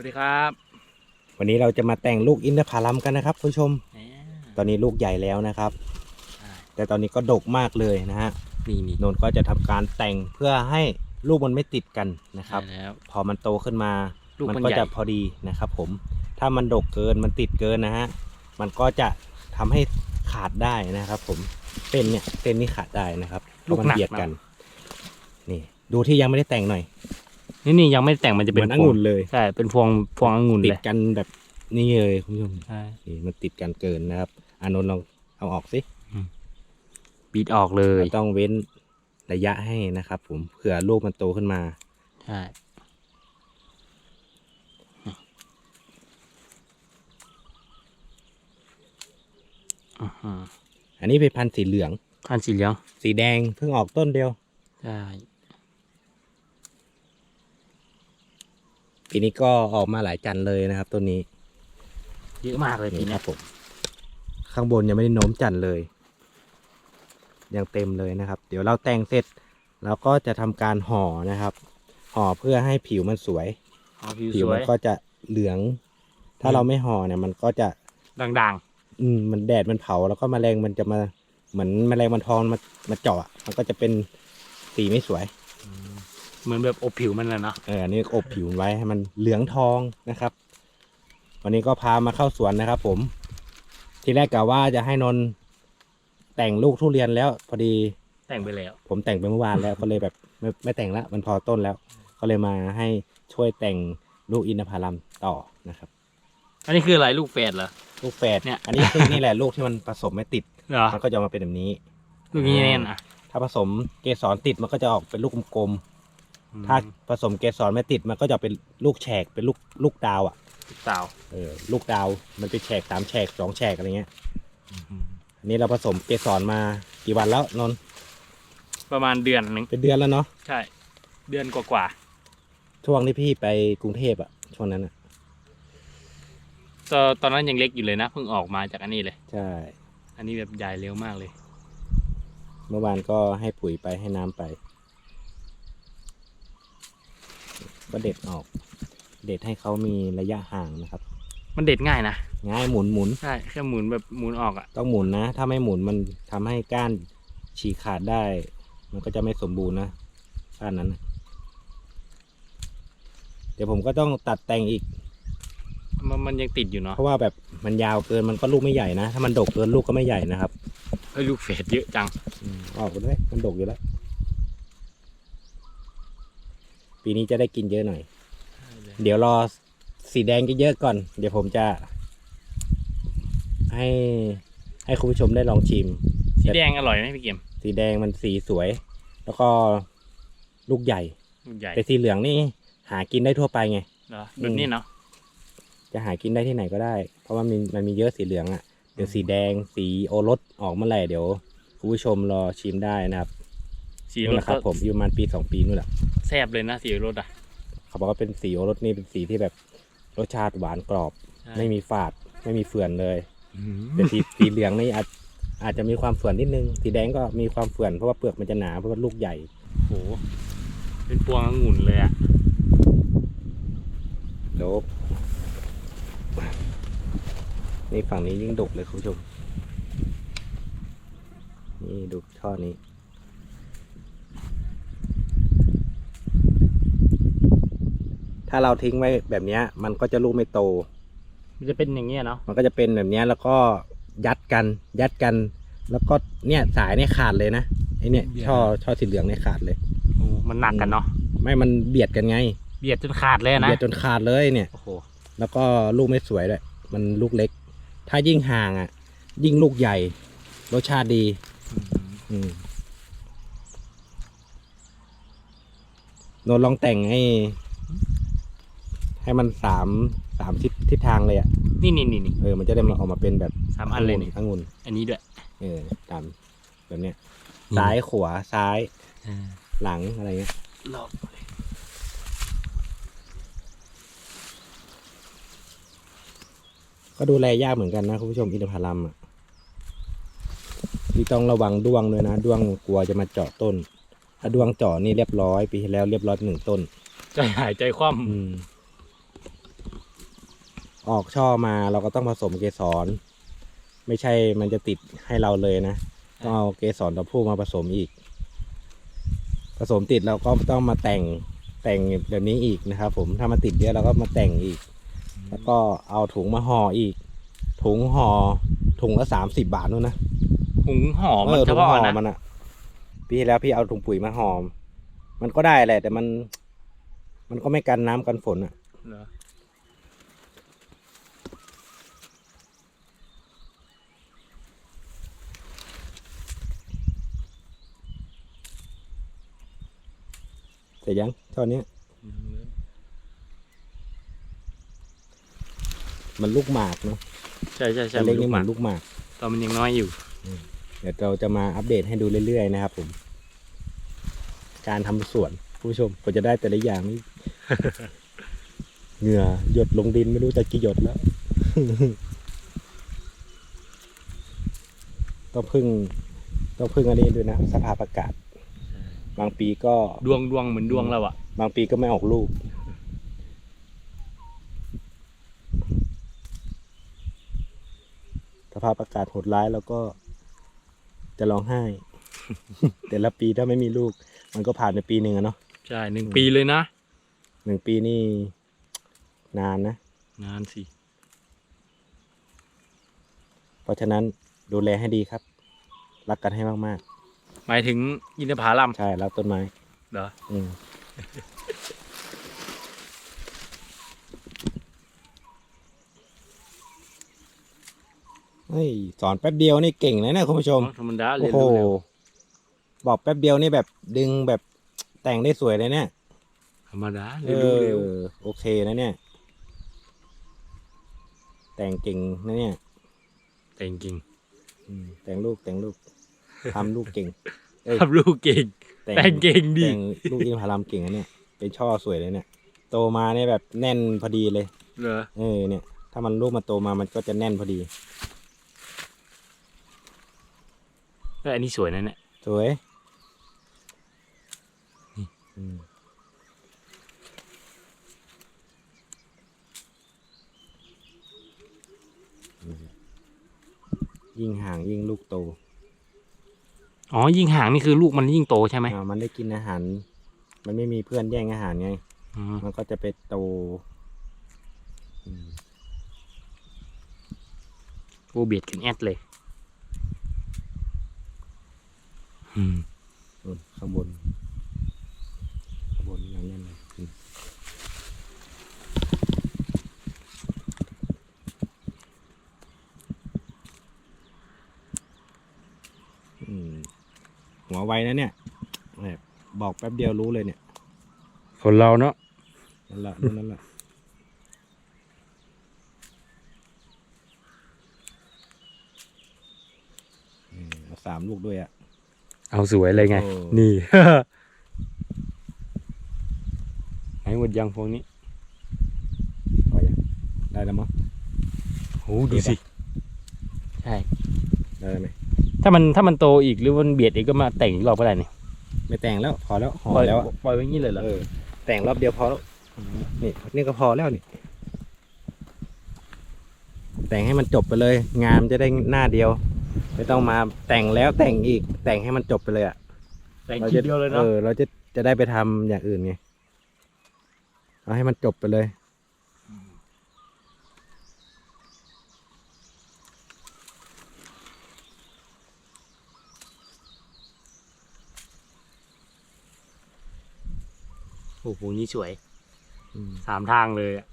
วัสดีครับ วันนี้เราจะมาแต่งลูกอินทผลัมกันนะครับผู้ชมแหมตอนนี้ลูกใหญ่แล้วนะครับใช่แต่ตอนนี้ก็ดกมากเลยนะฮะนี่นี่นนท์ก็จะทำการแต่งเพื่อให้ลูกมันไม่ติดกันนะครับใช่แล้วพอมันโตขึ้นมาลูกมันก็ใหญ่จะพอดีนะครับผม ถ้ามันดกเกินมันติดเกินนะฮะ มันก็จะทำให้ขาดได้นะครับ ผมเส้นเนี่ยเส้นนี้ขาดได้นะครับเพราะมันเบียดกัน นี่ ดูที่ยังไม่ได้แต่งหน่อย นี่นี่ยังไม่ได้แต่งมันจะเหเป็มืนอนองุ่นเลยใช่เป็นพวงพวงองุ่นติเลดยกันแบบนี่เลยคุณผู้ชมใช่ นี่มันติดกันเกินนะครับ อานนท์ลองเอาออกสิบีดออกเลยเราต้องเว้นระยะให้นะครับ ผมเผื่อลูกมันโตขึ้นมา ใช่อื้อหืออันนี้เป็นพันธุ์สีเหลือง พันธุ์สีเหลืองสีแดงเพิ่งออกต้นเดียว ใช่ ปีนี้ก็ออกมาหลายจันทร์เลยนะครับต้นนี้เยอะมากเลยปีนี่คเนี้รัยบผม ข้างบนยังไม่ได้โน้มจันทร์เลย ยังเต็มเลยนะครับ เดี๋ยวเราแต่งเสร็จเราก็จะทำการห่อนะครับ ห่อเพื่อให้ผิวมันสวยอ๋อผิวผิสววมัยนก็จะเหลือง ถ้าเราไม่ห่อเนี่ย มันก็จะด่างอืมมันแดดมันเผาแล้วก็แมลงมันจะมาเหมือนแมลงมันทองมามาเจาะมันก็จะเป็นสีไม่สวยๆ เหมือนแบบอบผิวมันเลยเนาะเอออันนี้อบผิวมันไว้ให้มันเหลืองทองนะครับ วันนี้ก็พามาเข้าสวนนะครับ ผม ทีแรกกะว่าจะให้นนท์แต่งลูกทุเรียนแล้ว พอดี แต่งไปแล้ว ผมแต่งไปเมื่อวานแล้ว ก็เลยแบบไม่ไม่แต่งละมันพอต้นแล้ว ก็เลยมาให้ช่วยแต่งลูกอินทผลัมต่อนะครับ อันนี้คืออะไรลูกแฝดเหรอ ลูกแฝดเนี่ย อันนี้คือนี่แหละลูกที่มันผสมไม่ติดเหรอมันก็จะออกมาเป็นแบบนี้ ลูกนี้แน่นอะ ถ้าผสมเกสรติดมันก็จะออกเป็นลูกกลมๆ ถ้าผสมเกสรไม่ติดมันก็จะเป็นลูกแฉกเป็นลูกลูกดาวอะสาวเออลูกดาวมันเป็นแฉกสามแฉกสองแฉกอะไรเงี้ยอันนี้เราผสมเกสรมากี่วันแล้วนนท์ประมาณเดือนหนึ่งเป็นเดือนแล้วเนาะใช่ เดือนกว่าช่วงที่พี่ไปกรุงเทพอะช่วงนั้นอะๆตอนตอนนั้นยังเล็กอยู่เลยนะเพิ่งออกมาจากอันนี้เลย ใช่ อันนี้แบบใหญ่เร็วมากเลย เมื่อวานก็ให้ปุ๋ยไปให้น้ำไป ก็เด็ดออก เด็ดให้เขามีระยะห่างนะครับ มันเด็ดง่ายนะ ง่ายหมุนหมุนใช่แค่หมุนแบบหมุนออกอะ ต้องหมุนนะ ถ้าไม่หมุนมันทำให้ก้านฉีกขาดได้ มันก็จะไม่สมบูรณ์นะก้านนั้นน่ะเดี๋ยวผมก็ต้องตัดแต่งอีก มันมันยังติดอยู่เนาะเพราะว่าแบบมันยาวเกินมันก็ลูกไม่ใหญ่นะ ถ้ามันดกเกินลูกก็ไม่ใหญ่นะครับ เฮ้ยลูกเฟดเยอะจังอืมออกไปเลยมันดกอยู่แล้ว ปีนี้จะได้กินเยอะหน่อย เดี๋ยวรอสีแดงเยอะๆก่อน เดี๋ยวผมจะ ให้ให้คุณผู้ชมได้ลองชิม สีแดงอร่อยไหมพี่เกมสีแดงมันสีสวย แล้วก็ลูกใหญ่ลูกใหญ่แต่สีเหลืองนี่หากินได้ทั่วไปไงเหรอแบบนี้เนาะจะหากินได้ที่ไหนก็ได้ เพราะว่ามันมันมีเยอะสีเหลืองอะ่ะ เดี๋ยวสีแดงสีโอรสออกเมื่อไหร่เดี๋ยวคุณผู้ชมรอชิมได้นะครับ สีนู่รนถแหละครับก็ผมอยู่ประมาณปีสองปีนู่นแหละแซ่บเลยนะสีรถอะ เขาบอกว่าเป็นสีโอรสนี่เป็นสีที่แบบรสชาติหวานกรอบ ใช่ ไม่มีฝาด ไม่มีเฟื่อนเลยอืมแต่สีสีเหลืองนี่อาจอาจจะมีความเฟื่อนนิดนึง สีแดงก็มีความเฟื่อนเพราะว่าเปลือกมันจะหนาเพราะว่าลูกใหญ่ โห เป็นพวงองุ่นเลยอะเดี๋ยวนี่ฝั่งนี้ยิ่งดกเลยคุณผู้ชม นี่ดูช่อนี้ ถ้าเราทิ้งไว้แบบเนี้ย มันก็จะลูกไม่โต มันจะเป็นอย่างเงี้ยเนาะมันก็จะเป็นแบบเนี้ยแล้วก็ยัดกัน ยัดกัน แล้วก็เนี่ยสายเนี่ยขาดเลยนะไอเนี่ยช่อช่อสีเหลืองเนี่ยขาดเลย โอ้มันหนักกันเนาะไม่มันเบียดกันไงเบียดจนขาดเลยนะเบียดจนขาดเลยเนี่ย โอ้โหแล้วก็ลูกไม่สวยด้วยมันลูกเล็ก ถ้ายิ่งห่างอะ ยิ่งลูกใหญ่ รสชาติดี อืมโนนลองแต่งให้ ให้มันสามสามทิศทิศทางเลยอะนี่นี่นี่นี่เออมันจะได้มาออกมาเป็นแบบสามอันเลยนี่องุ่นอันนี้ด้วยเออตามแบบเนี้ยซ้ายขวาซ้ายหลังอะไรเงี้ยรอบก็ดูแลยากเหมือนกันนะคุณผู้ชมอินทผลัมอะที่ต้องระวังด้วงด้วยนะด้วงกลัวจะมาเจาะต้น ถ้าด้วงเจาะนี่เรียบร้อยปีที่แล้วเรียบร้อยหนึ่งต้นใจหายใจคว่อืม ออกช่อมาเราก็ต้องผสมเกสร ไม่ใช่มันจะติดให้เราเลยนะ ต้องเอาเกสรตัวผู้มาผสมอีก ผสมติดเราก็ต้องมาแต่งแต่งแบบนี้อีกนะครับ ผมถ้ามันติดเยอะเราก็มาแต่งอีก แล้วก็เอาถุงมาห่ออีก ถุงห่อถุงละสามสิบบาทนู่นนะหุงหอมมันเออเฉถุงพาะห่อนะมันอะปีที่แล้วพี่เอาถุงปุ๋ยมาห่อมมันก็ได้แหละแต่มัน มันก็ไม่กันน้ำกันฝนอะ เหรอเสร็จยังช่อเนี้ยมันลูกหมากเนาะใช่ใช่ใช่ตัวเล็กนี่ลูกเหหมืมาอนลูกหมากตอนมันยังน้อยอยู่เดี๋ยวเราจะมาอัปเดตให้ดูเรื่อยๆนะครับผม การทำสวนผู้ชมก็จะได้แต่ละอย่างนี่เหงื่อหยดลงดินไม่รู้จะกี่หยดแล้วต้องพึ่งต้องพึ่งอันนี้ด้วยนะสภาพอากาศ บางปีก็ดวงดวงเหมือนดวงเราอะบางปีก็ไม่ออกลูก สภาพอากาศโหดร้ายแล้วก็จะร้องไห้ แต่ละปีถ้าไม่มีลูก มันก็ผ่านไปปีหนึ่งอะเนาะใช่หนึ่งปีเลยนะหนึ่งปีนี่นานนะ นานสิ เพราะฉะนั้นดูแลให้ดีครับ รักกันให้มาก หมายถึงอินทผลัมๆใช่รักต้นไม้เหรออืมเฮ้ยสอนแป๊บเดียวนี่เก่งนะเนี่ยคุณผู้ชม ธรรมดาเรีโอ้ยนโห รู้เร็วบอกแป๊บเดียวนี่แบบดึงแบบแต่งได้สวยเลยเนี่ย ธรรมดาเอเรียนรู้เร็วอโอเคนะเนี่ย แต่งเก่งนะเนี่ยแต่งจริงอืมแต่งลูกแต่งลูก ทำลูกเก่งเอ้ยทำลูกเก่ง แต่งเก่งดีแต่งลูกอินทผลัมเก่งนะเนี่ย เป็นช่อสวยเลยเนี่ย โตมาเนี่ยแบบแน่นพอดีเลย เหรอเออเนี่ย ถ้ามันลูกมาโตมามันก็จะแน่นพอดี เอออันนี้สวยนะเนี่ย สวยนี่ อืมยิ่งห่างยิ่งลูกโต อ๋อยิ่งห่างนี่คือลูกมันยิ่งโตใช่ไหมอ่ามันได้กินอาหาร มันไม่มีเพื่อนแย่งอาหารไง อืมมันก็จะไปโตอืมโอ้เบียดกันแอดเลยอืมนู่นข้างบน ข้างบนอย่างนั้นเลยอืมอืม หัวไวนะเนี่ยแบบบอกแป๊บเดียวรู้เลยเนี่ยคนเราเนาะนั่นแหละนู่นนั่นแหละอืมเอาสามลูกด้วยอะเอาสวยเลยไงโอ้นี่ไหนหมดยังพวกนี้พอยังได้แล้วมั้งโอ้ดูสิ ใช่ ได้ไหม ถ้ามันถ้ามันโตอีกหรือมันเบียดอีกก็มาแต่งอีกรอบก็ได้นี่ไม่แต่งแล้วพอแล้วห่อปล่อยแล้วอะปล่อยไว้งี้เลยเหรอเออแต่งรอบเดียวพอแล้วนี่นี่ก็พอแล้วนี่ แต่งให้มันจบไปเลย งานมันจะได้หน้าเดียว ไม่ต้องมาแต่งแล้วแต่งอีก แต่งให้มันจบไปเลยอะแต่งเราทีจะเดียวเลยเอเนาะอเราจะจะได้ไปทำอย่างอื่นไง เอาให้มันจบไปเลย โอ้โหนี่สวยอืมสามทางเลยอะ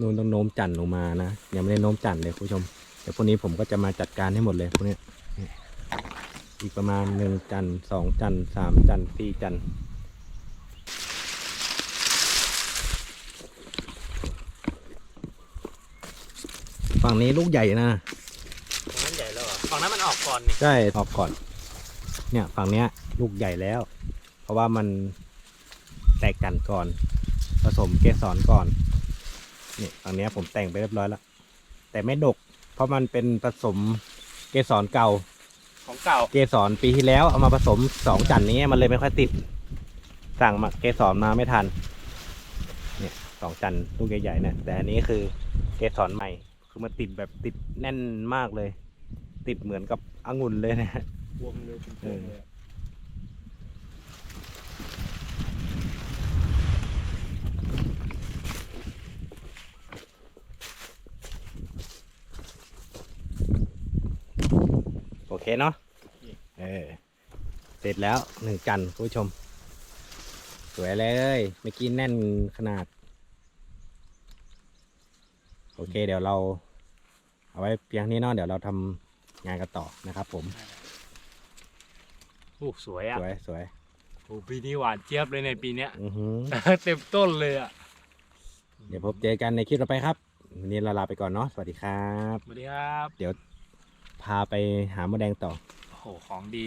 นู่นต้องโน้มจันทร์ลงมานะยังไม่ได้โน้มจันทร์เลยคุณผู้ชมเดี๋ยวพวกนี้ผมก็จะมาจัดการให้หมดเลยพวกเนี้ยเนี่ยอีกประมาณหนึ่งจันทร์สองจันทร์สามจันทร์สี่จันทร์ฝั่งนี้ลูกใหญ่นะ ฝั่งนั้นใหญ่แล้วฝั่งนั้นมันออกก่อนนี่ ใช่ออกก่อน เนี่ย ฝั่งเนี้ย ลูกใหญ่แล้ว เพราะว่ามัน แตกกันก่อน ผสมเกสรก่อนเนี่ยฝั่งเนี้ยผมแต่งไปเรียบร้อยแล้ว แต่ไม่ดก เพราะมันเป็นผสมเกสรเก่าของเก่า เกสรปีที่แล้วเอามาผสมสองจันทร์นี้มันเลยไม่ค่อยติด สั่งมาเกสรมาไม่ทัน เนี่ยสองจันทร์ลูกใหญ่ๆเนี่ยแต่อันนี้คือเกสรใหม่ คือมันติดแบบติดแน่นมากเลย ติดเหมือนกับองุ่นเลยนะฮะวงเลยเป็นพวงเลยอะ โอ เคเนาะเออเสร็จแล้วหนึ่งจันทร์คุณผู้ชม สวยเลยเมื่อกี้แน่นขนาด โอเค เดี๋ยวเรา เอาไว้เพียงนี้เนาะเดี๋ยวเราทำงานกันต่อนะครับ ผมโอ้สวยอะสวยสวยโอ้ปีนี้หวานเจี๊ยบเลยในปีเนี้ยอือหือเต็มต้นเลยอะเดี๋ยวพบเจอกันในคลิปต่อไปครับวันนี้เราลาไปก่อนเนาะสวัสดีครับ สวัสดีครับ พาไปหามดแดงต่อ โอ้โห ของดี